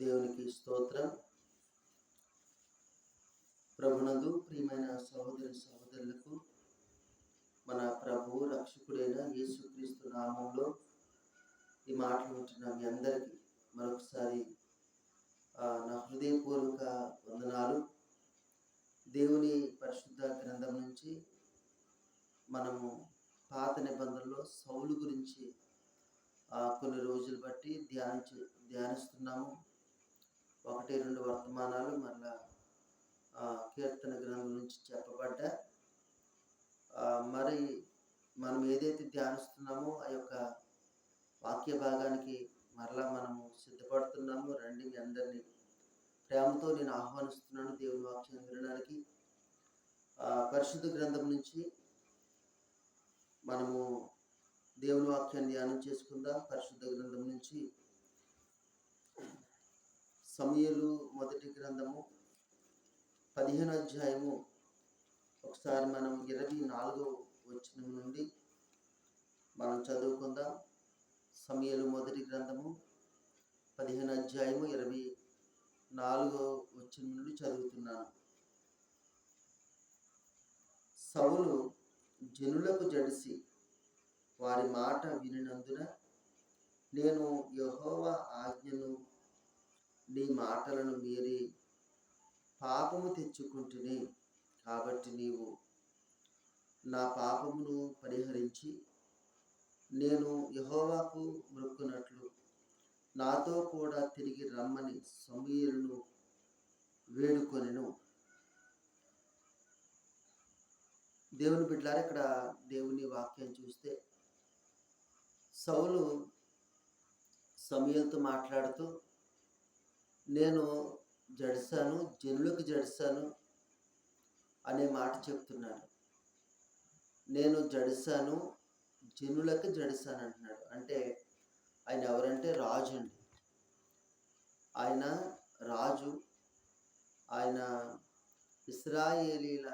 దేవునికి స్తోత్రం. ప్రభునందు ప్రియమైన సహోదరి సహోదరులకు మన ప్రభువు రక్షకుడైన యేసుక్రీస్తు నామంలో ఈ మాటలు వింటున్న మీ అందరికీ మరొకసారి నా హృదయపూర్వక వందనాలు. దేవుని పరిశుద్ధ గ్రంథం నుంచి మనము పాత నిబంధనలో సౌలు గురించి కొన్ని రోజులు బట్టి ధ్యానించి ధ్యానిస్తున్నాము. ఒకటి రెండు వర్తమానాలు మళ్ళా కీర్తన గ్రంథం నుంచి చెప్పబడ్డ. మరి మనం ఏదైతే ధ్యానిస్తున్నామో ఆ యొక్క వాక్య భాగానికి మరలా మనము సిద్ధపడుతున్నాము. రండి మీ అందరినీ ప్రేమతో నేను ఆహ్వానిస్తున్నాను దేవుని వాక్యం వినడానికి. పరిశుద్ధ గ్రంథం నుంచి మనము దేవుని వాక్యాన్ని ధ్యానం చేసుకుందాం. పరిశుద్ధ గ్రంథం నుంచి సమయలు మొదటి గ్రంథము పదిహేను అధ్యాయము. ఒకసారి మనం ఇరవై నాలుగో వచ్చిన నుండి మనం చదువుకుందాం. సమయలు మొదటి గ్రంథము పదిహేను అధ్యాయము ఇరవై నాలుగో వచ్చిన నుండి చదువుతున్నాను. సవులు జనులకు జడిసి వారి మాట వినినందున నేను యహోవ ఆజ్ఞను నీ మాటలను మీరి పాపము తెచ్చుకుంటుని కాబట్టి నీవు నా పాపమును పరిహరించి నేను యహోవాకు మొక్కునట్లు నాతో కూడా తిరిగి రమ్మని సమీరును వేడుకొనెను. దేవుని బిడ్డలారా ఇక్కడ దేవుని వాక్యం చూస్తే సౌలు సమయంతో మాట్లాడుతూ నేను జడిసాను జనులకు జడిసాను అనే మాట చెప్తున్నాడు. నేను జడిసాను జనులకు జడిసాను అంటున్నాడు. అంటే ఆయన ఎవరంటే రాజు అండి. ఆయన రాజు ఆయన ఇస్రాయేలీల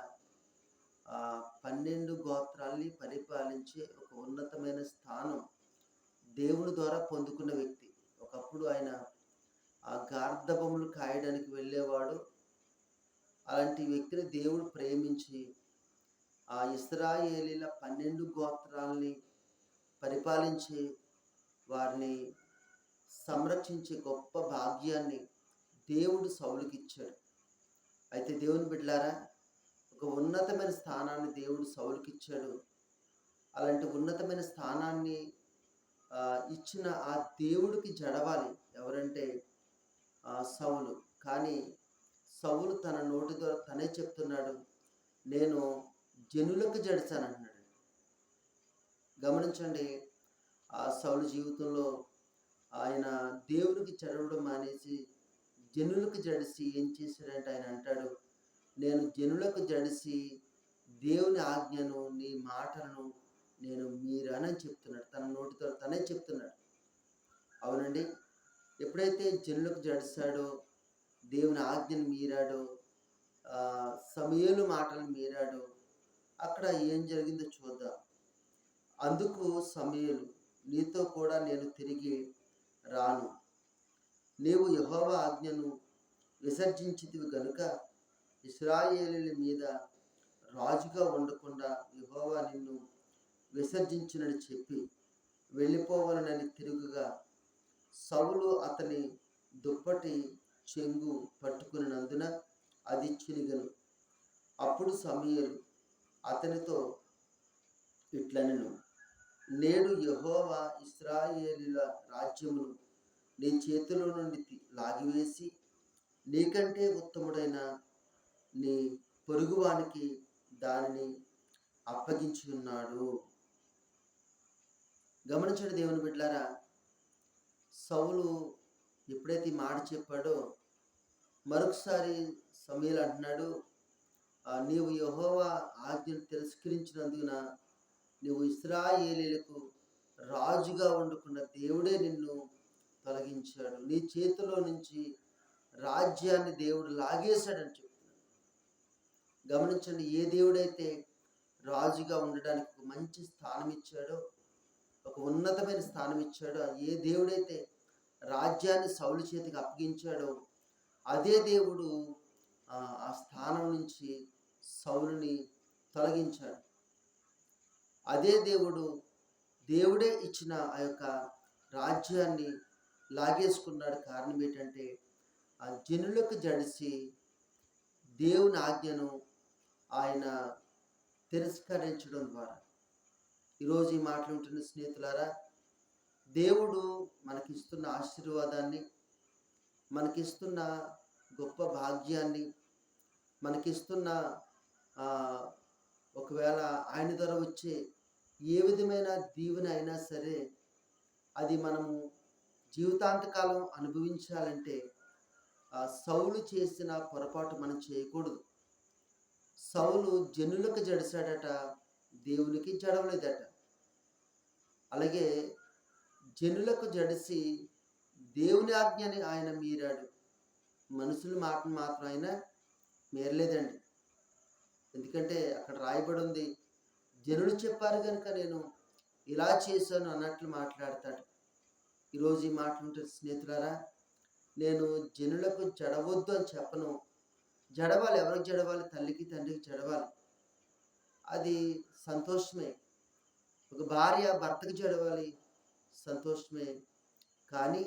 పన్నెండు గోత్రాల్ని పరిపాలించే ఒక ఉన్నతమైన స్థానం దేవుని ద్వారా పొందుకున్న వ్యక్తి. ఒకప్పుడు ఆయన ఆ గార్ధబములు కాయడానికి వెళ్ళేవాడు. అలాంటి వ్యక్తిని దేవుడు ప్రేమించి ఆ ఇస్రాయేలీల పన్నెండు గోత్రాల్ని పరిపాలించి వారిని సంరక్షించే గొప్ప భాగ్యాన్ని దేవుడు సౌలుకిచ్చాడు అయితే దేవుని బిడ్డలారా ఒక ఉన్నతమైన స్థానాన్ని దేవుడు సౌలుకిచ్చాడు అలాంటి ఉన్నతమైన స్థానాన్ని ఇచ్చిన ఆ దేవుడికి జడవాలి. ఎవరంటే సౌలు. కానీ సౌలు తన నోటి ద్వారా తనే చెప్తున్నాడు నేను జనులకు జడిచానంటున్నాడు గమనించండి ఆ సౌలు జీవితంలో ఆయన దేవునికి చదవడం మానేసి జనులకు జడిసి ఏం చేశాడంటే ఆయన అంటాడు నేను జనులకు జడిసి దేవుని ఆజ్ఞను నీ మాటలను నేను మీరనని చెప్తున్నాడు. తన నోటితో తనే చెప్తున్నాడు. అవునండి? ఎప్పుడైతే జనులకు జడిస్తాడో దేవుని ఆజ్ఞను మీరాడో సమయలు మాటలు మీరాడో అక్కడ ఏం జరిగిందో చూద్దాం. అందుకు సమయలు నీతో కూడా నేను తిరిగి రాను. నీవు యహోవ ఆజ్ఞను విసర్జించితివి గనుక ఇస్రాయేలీల మీద రాజుగా ఉండకుండా యహోవా నిన్ను విసర్జించినని చెప్పి వెళ్ళిపోవాలనని తిరుగుగా సౌలు అతని దుప్పటి చెంగు పట్టుకున్నందున అది చినిగను. అప్పుడు సమయలు అతనితో ఇట్లనెను నేడు యహోవా ఇస్రాయేలీల రాజ్యమును నీ చేతిలో నుండి లాగివేసి నీకంటే ఉత్తముడైన నీ పొరుగువానికి దానిని అప్పగించి ఉన్నాడు గమనించండి దేవుని బిడ్డలారా సౌలు ఎప్పుడైతే ఈ మాట చెప్పాడో మరొకసారి సమీల్ అంటున్నాడు నీవు యహోవా ఆజ్ఞను తిరస్కరించినందున నువ్వు ఇస్రాయేలీలకు రాజుగా వండుకున్న దేవుడే నిన్ను తొలగించాడు. నీ చేతిలో నుంచి రాజ్యాన్ని దేవుడు లాగేశాడని చెప్తున్నాడు. గమనించండి ఏ దేవుడైతే రాజుగా ఉండడానికి ఒక మంచి స్థానం ఇచ్చాడో ఒక ఉన్నతమైన స్థానం ఇచ్చాడో ఏ దేవుడైతే రాజ్యాన్ని సౌలు చేతికి అప్పగించాడో అదే దేవుడు ఆ స్థానం నుంచి సౌలుని తొలగించాడు. అదే దేవుడు దేవుడే ఇచ్చిన ఆ యొక్క రాజ్యాన్ని లాగేసుకున్నాడు. కారణం ఏంటంటే ఆ జనులకు జడిసి దేవుని ఆజ్ఞను ఆయన తిరస్కరించడం ద్వారా. ఈరోజు ఈ మాటలు ఉంటున్న స్నేహితులారా దేవుడు మనకిస్తున్న ఆశీర్వాదాన్ని మనకిస్తున్న గొప్ప భాగ్యాన్ని మనకిస్తున్న ఒకవేళ ఆయన ద్వారా వచ్చే ఏ విధమైన దీవెన అయినా సరే అది మనము జీవితాంతకాలం అనుభవించాలంటే సౌలు చేసిన పొరపాటు మనం చేయకూడదు. సౌలు జనులకు జడిసాడట దేవునికి జడవలేదట. అలాగే జనులకు జడిసి దేవుని ఆజ్ఞని ఆయన మీరాడు. మనుషుల మాటను మాత్రం ఆయన మీరలేదండి. ఎందుకంటే అక్కడ రాయబడి ఉంది జనులు చెప్పారు కనుక నేను ఇలా చేశాను అన్నట్లు మాట్లాడతాడు. ఈరోజు ఈ మాట ఉంటుంది స్నేహితులారా నేను జనులకు జడవద్దు అని చెప్పను. జడవాలి ఎవరికి జడవాలి? తల్లికి తండ్రికి జడవాలి. అది సంతోషమే. ఒక భార్య భర్తకు జడవాలి సంతోషమే. కానీ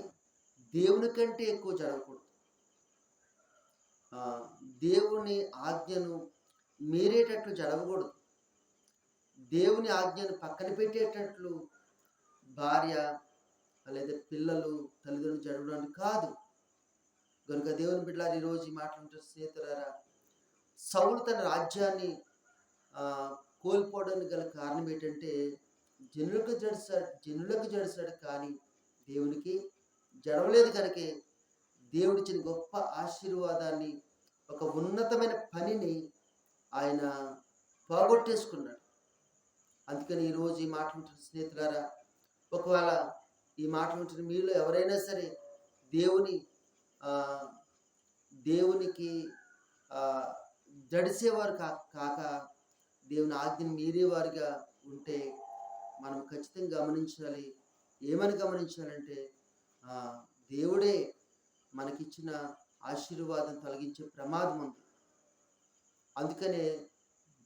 దేవుని కంటే ఎక్కువ జడవకూడదు దేవుని ఆజ్ఞను మీరేటట్లు జడవకూడదు దేవుని ఆజ్ఞను పక్కన పెట్టేటట్లు భార్య లేదా పిల్లలు తల్లిదండ్రులు జడవడానికి కాదు. కనుక దేవుని బిడ్డలారు ఈరోజు ఈ మాట్లాడుతున్న స్నేహితులారా సౌలు తన రాజ్యాన్ని కోల్పోవడానికి గల కారణం ఏంటంటే జనులకు జడిస్తాడు జనులకు జడిస్తాడు కానీ దేవునికి జడవలేదు కనుకే దేవుడిచ్చిన గొప్ప ఆశీర్వాదాన్ని ఒక ఉన్నతమైన పనిని ఆయన పోగొట్టేసుకున్నాడు. అందుకని ఈరోజు ఈ మాట వింటున్న స్నేహితులారా ఒకవేళ ఈ మాట వింటున్న మీలో ఎవరైనా సరే దేవుని దేవునికి జడిసేవారు కా కాక దేవుని ఆజ్ఞను మీరేవారుగా ఉంటే మనం ఖచ్చితంగా గమనించాలి. ఏమని గమనించాలంటే దేవుడే మనకిచ్చిన ఆశీర్వాదం తొలగించే ప్రమాదం ఉంది. అందుకనే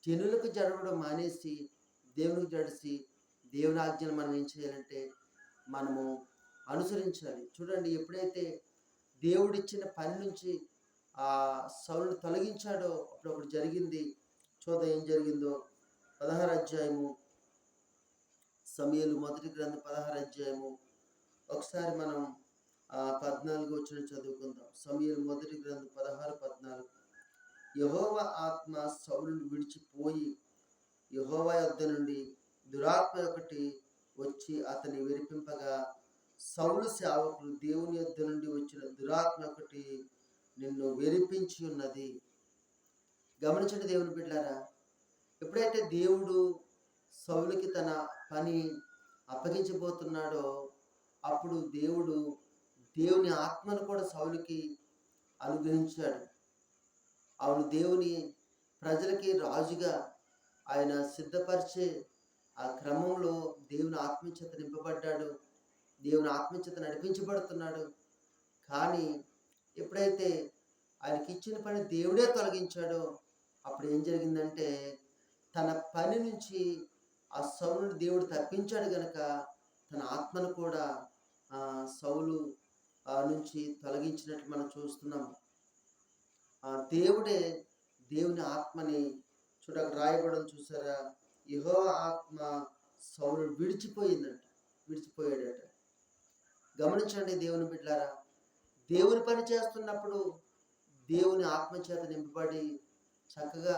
జనులకు జడవడం మానేసి దేవునికి జడిసి దేవుని ఆజ్ఞను మనం ఏం చేయాలంటే మనము అనుసరించాలి. చూడండి ఎప్పుడైతే దేవుడిచ్చిన పని నుంచి ఆ సౌలు తొలగించాడో అప్పుడు ఒకటి జరిగింది. చూద్దాం ఏం జరిగిందో. పదహారు అధ్యాయము సమయలు మొదటి గ్రంథ పదహారు అధ్యాయము. ఒకసారి మనం ఆ పద్నాలుగు వచ్చిన చదువుకుందాం. సమయలు మొదటి గ్రంథం పదహారు పద్నాలుగు. యహోవ ఆత్మ సౌలును విడిచిపోయి యహోవ యొద్ద నుండి దురాత్మ ఒకటి వచ్చి అతని విరిపింపగా సౌలు సేవకులు దేవుని యొద్ద నుండి వచ్చిన దురాత్మ ఒకటి నిన్ను వెరిపించి ఉన్నది. గమనించండి దేవుని బిడ్డారా ఎప్పుడైతే దేవుడు సౌలుకి తన పని అప్పగించబోతున్నాడో అప్పుడు దేవుడు దేవుని ఆత్మను కూడా సౌలుకి అనుగ్రహించాడు. అవును దేవుని ప్రజలకి రాజుగా ఆయన సిద్ధపరిచే ఆ క్రమంలో దేవుని ఆత్మీయత నింపబడ్డాడు. దేవుని ఆత్మీయత నడిపించబడుతున్నాడు. కానీ ఎప్పుడైతే ఆయనకి ఇచ్చిన పని దేవుడే తొలగించాడో అప్పుడు ఏం జరిగిందంటే తన పని నుంచి ఆ సౌలుని దేవుడు తప్పించాడు గనక తన ఆత్మను కూడా సౌలు ఆ నుంచి తొలగించినట్టు మనం చూస్తున్నాం. దేవుడే దేవుని ఆత్మని చూడక రాయబడడం చూసారా? యహో ఆత్మ సౌలు విడిచిపోయిందంట విడిచిపోయాడట. గమనించండి దేవుని బిడ్డారా దేవుని పని చేస్తున్నప్పుడు దేవుని ఆత్మ చేత నింపబడి చక్కగా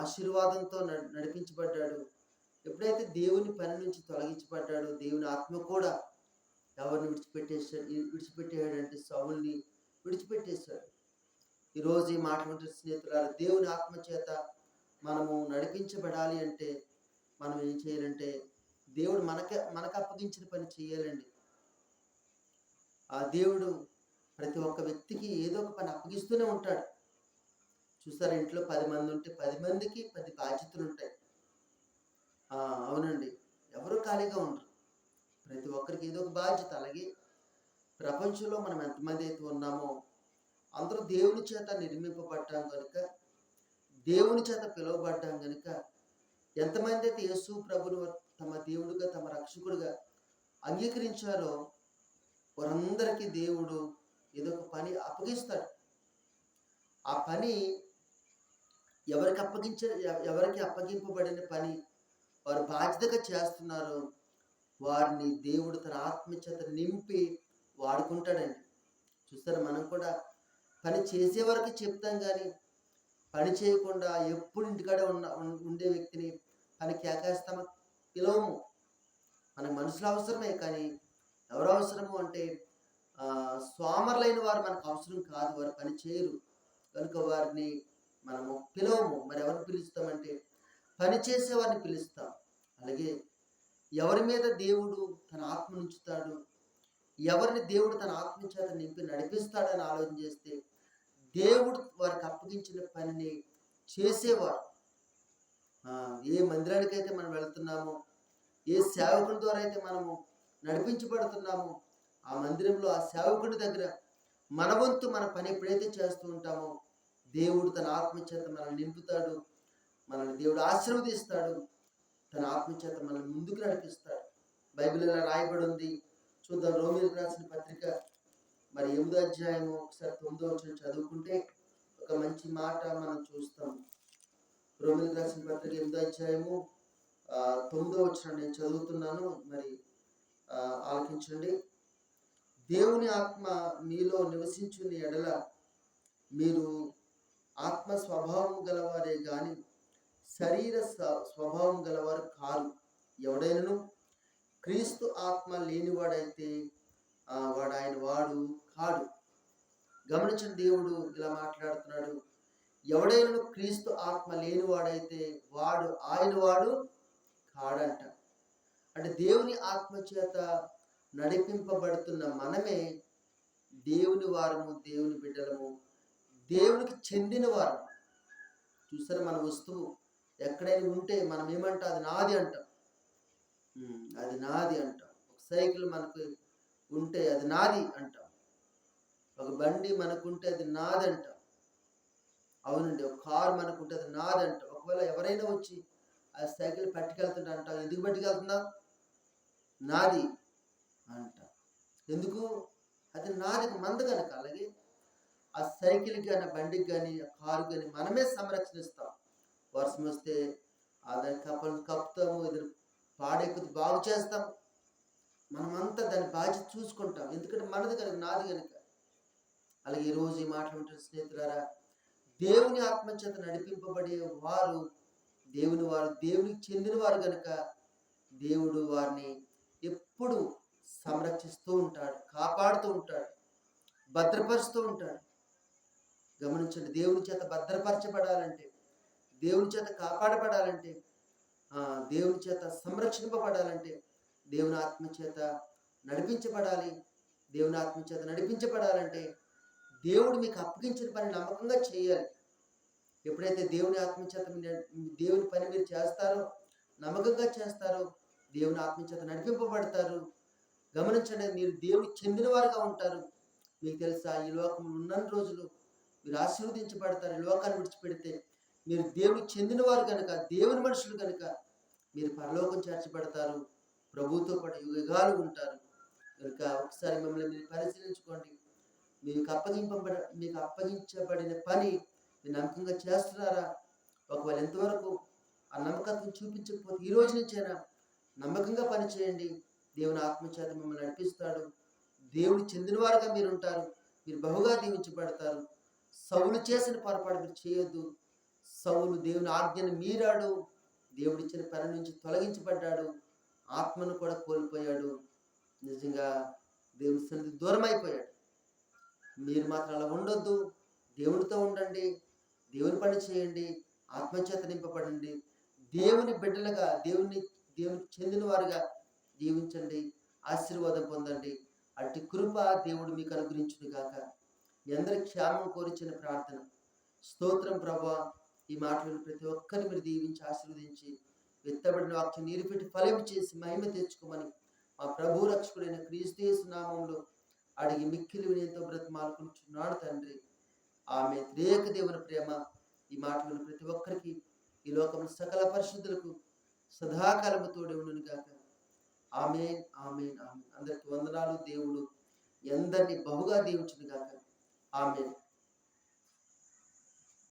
ఆశీర్వాదంతో నడిపించబడ్డాడు. ఎప్పుడైతే దేవుని పని నుంచి తొలగించబడ్డాడో దేవుని ఆత్మ కూడా ఎవరిని విడిచిపెట్టేశాడు? విడిచిపెట్టేయాడంటే సౌల్ని విడిచిపెట్టేశాడు. ఈరోజు ఈ మాట స్నేహితులారా దేవుని ఆత్మ చేత మనము నడిపించబడాలి అంటే మనం ఏం చేయాలంటే దేవుడు మనకే మనకు అప్పగించిన పని చేయాలండి. ఆ దేవుడు ప్రతి ఒక్క వ్యక్తికి ఏదో ఒక పని అప్పగిస్తూనే ఉంటాడు. చూసారా ఇంట్లో పది మంది ఉంటే పది మందికి పది బాధ్యతలు ఉంటాయి. అవునండి. ఎవరు ఖాళీగా ఉండరు. ప్రతి ఒక్కరికి ఏదో ఒక బాధ్యత. అలాగే ప్రపంచంలో మనం ఎంతమంది అయితే ఉన్నామో అందరూ దేవుని చేత నిర్మింపబడ్డాం కనుక దేవుని చేత పిలువబడ్డాం కనుక ఎంతమంది అయితే యేసు ప్రభుని తమ దేవుడుగా తమ రక్షకుడుగా అంగీకరించారో వారందరికీ దేవుడు ఏదో ఒక పని అప్పగిస్తాడు. ఆ పని ఎవరికి అప్పగించ ఎవరికి అప్పగింపబడిన పని వారు బాధ్యతగా చేస్తున్నారో. వారిని దేవుడు తన ఆత్మచేత నింపి వాడుకుంటాడండి. చూస్తారా మనం కూడా పని చేసే వరకు చెప్తాం కానీ పని చేయకుండా ఎప్పుడు ఇంటికాడ ఉన్న ఉండే వ్యక్తిని పని కేకేస్తామా? పిలవము. మన మనుషులు అవసరమే కానీ ఎవరు అవసరము అంటే స్వామర్లైన వారు మనకు అవసరం కాదు. వారు పని చేయరు. కనుక వారిని మనము పిలవము. మరి ఎవరిని పిలుస్తామంటే పని వారిని పిలుస్తాం. అలాగే ఎవరి మీద దేవుడు తన ఆత్మ ఉంచుతాడు? ఎవరిని దేవుడు తన ఆత్మ చేత నింపి నడిపిస్తాడని ఆలోచన చేస్తే దేవుడు వారికి అప్పగించిన పనిని చేసేవారు. ఏ మందిరానికైతే మనం వెళ్తున్నామో ఏ సేవకుని ద్వారా అయితే మనము నడిపించబడుతున్నామో ఆ మందిరంలో ఆ సేవకుడి దగ్గర మన వంతు మన పని ఎప్పుడైతే చేస్తూ ఉంటామో దేవుడు తన ఆత్మచేత మనం మనల్ని నింపుతాడు. మనల్ని దేవుడు ఆశీర్వదిస్తాడు. తన ఆత్మ చేత మనల్ని ముందుకు నడిపిస్తాడు. బైబిల్లో రాయబడి ఉంది చూద్దాం రోమిలకు రాసిన పత్రిక. మరి ఎనిమిదో అధ్యాయము ఒకసారి తొమ్మిదో వచ్చిన చదువుకుంటే ఒక మంచి మాట మనం చూస్తాం. రోమిలకు రాసిన పత్రిక ఎనిమిదో అధ్యాయము తొమ్మిదో వచ్చిన నేను చదువుతున్నాను. మరి ఆ, ఆలకించండి. దేవుని ఆత్మ మీలో నివసించుని ఎడల మీరు ఆత్మ స్వభావం గలవారే కానీ శరీర స్వభావం గలవారు కారు ఎవడైనను? క్రీస్తు ఆత్మ లేనివాడైతే వాడు ఆయన వాడు కాడు. గమనించిన దేవుడు ఇలా మాట్లాడుతున్నాడు. ఎవడైనా క్రీస్తు ఆత్మ లేనివాడైతే వాడు ఆయన వాడు కాడంట. అంటే దేవుని ఆత్మ చేత నడిపింపబడుతున్న మనమే దేవుని వారము దేవుని బిడ్డలము దేవునికి చెందిన వారము. చూసారా మన వస్తువు? ఎక్కడైనా ఉంటే మనం ఏమంటాం? అది నాది అంటాం. అది నాది అంటాం. ఒక సైకిల్ మనకు ఉంటే అది నాది అంటాం. ఒక బండి మనకుంటే అది నాది అంటాం. అవునండి. ఒక కారు మనకుంటే అది నాది అంటాం. ఒకవేళ ఎవరైనా వచ్చి ఆ సైకిల్ పట్టుకెళ్తుంటే అంటాం ఎందుకు పట్టుకెళ్తుందా? నాది అంట. ఎందుకు? అది నాది మంద కనుక అలాగే ఆ సైకిల్ కానీ బండికి కానీ ఆ కారు కానీ మనమే సంరక్షణిస్తాం. వర్షం వస్తే ఆ దాని కప్పలు కప్పుతాము ఇది పాడెక్కుది బాగు చేస్తాం మనమంతా దాని బాధ్యత చూసుకుంటాం. ఎందుకంటే మనది కనుక నాది కనుక. అలాగే ఈరోజు ఈ మాట్లాడుతున్న స్నేహితులారా దేవుని ఆత్మచేత నడిపింపబడే వారు దేవుని వారు దేవునికి చెందిన వారు కనుక దేవుడు వారిని ఎప్పుడు సంరక్షిస్తూ ఉంటాడు కాపాడుతూ ఉంటాడు భద్రపరుస్తూ ఉంటాడు. గమనించండి దేవుని చేత భద్రపరచబడాలంటే దేవుని చేత కాపాడబడాలంటే దేవుని చేత సంరక్షింపబడాలంటే దేవుని ఆత్మ చేత నడిపించబడాలి. దేవుని ఆత్మ చేత నడిపించబడాలంటే దేవుడు మీకు అప్పగించిన పని నమ్మకంగా చేయాలి. ఎప్పుడైతే దేవుని ఆత్మ చేత దేవుని పని మీరు చేస్తారో నమ్మకంగా చేస్తారో దేవుని ఆత్మ చేత నడిపింపబడతారు. గమనించండి మీరు దేవునికి చెందిన వారుగా ఉంటారు. మీకు తెలుసా ఈ లోకంలో ఉన్న రోజులు మీరు ఆశీర్వదించబడతారు. ఈ లోకాన్ని విడిచిపెడితే మీరు దేవునికి చెందిన వారు కనుక దేవుని మనుషులు కనుక మీరు పరలోకం చేర్చబడతారు ప్రభుతో పాటు యుగాలు ఉంటారు. కనుక ఒకసారి మిమ్మల్ని మీరు పరిశీలించుకోండి. మీకు అప్పగింపబడ మీకు అప్పగించబడిన పని మీరు నమ్మకంగా చేస్తున్నారా? ఒకవేళ ఎంతవరకు ఆ నమ్మకత్వం చూపించకపోతే ఈ రోజు నుంచైనా నమ్మకంగా పనిచేయండి దేవుని ఆత్మచేత మిమ్మల్ని నడిపిస్తాడు. దేవుడు చెందినవారుగా మీరు ఉంటారు. మీరు బహుగా దీవించబడతారు. సవులు చేసిన పొరపాటు మీరు చేయొద్దు. సౌలు దేవుని ఆజ్ఞను మీరాడు. దేవుడిచ్చిన పని నుంచి తొలగించబడ్డాడు. ఆత్మను కూడా కోల్పోయాడు. నిజంగా దేవుని సన్నిధి దూరం అయిపోయాడు మీరు మాత్రం అలా ఉండొద్దు. దేవునితో ఉండండి. దేవుని పని చేయండి. ఆత్మచేత నింపబడండి. దేవుని బిడ్డలుగా దేవుని దేవునికి చెందిన వారుగా జీవించండి. ఆశీర్వాదం పొందండి. అట్టి కృప దేవుడు మీకు అనుగ్రహించును గాక మీ అందరి క్షేమం కోరించిన ప్రార్థన. స్తోత్రం ప్రభా. ఈ మాటలను ప్రతి ఒక్కరిని మీరు దీవించి ఆశీర్వదించి విత్తబడిన వాక్యం నీరు పెట్టి చేసి మహిమ తెచ్చుకోమని మా ప్రభు రక్షకుడైన క్రీస్తు నామంలో అడిగి మిక్కిలి వినయంతో బ్రతమాలుకుంటున్నాడు తండ్రి. ఆమె త్రేక దేవుని ప్రేమ ఈ మాటలను ప్రతి ఒక్కరికి ఈ లోకంలో సకల పరిశుద్ధులకు సదాకాలము తోడే ఉండును కాక ఆమెన్ ఆమెన్ ఆమెన్. అందరికి వందనాలు దేవుడు. ఎందరిని బహుగా దీవించును గాక. ఆమెన్.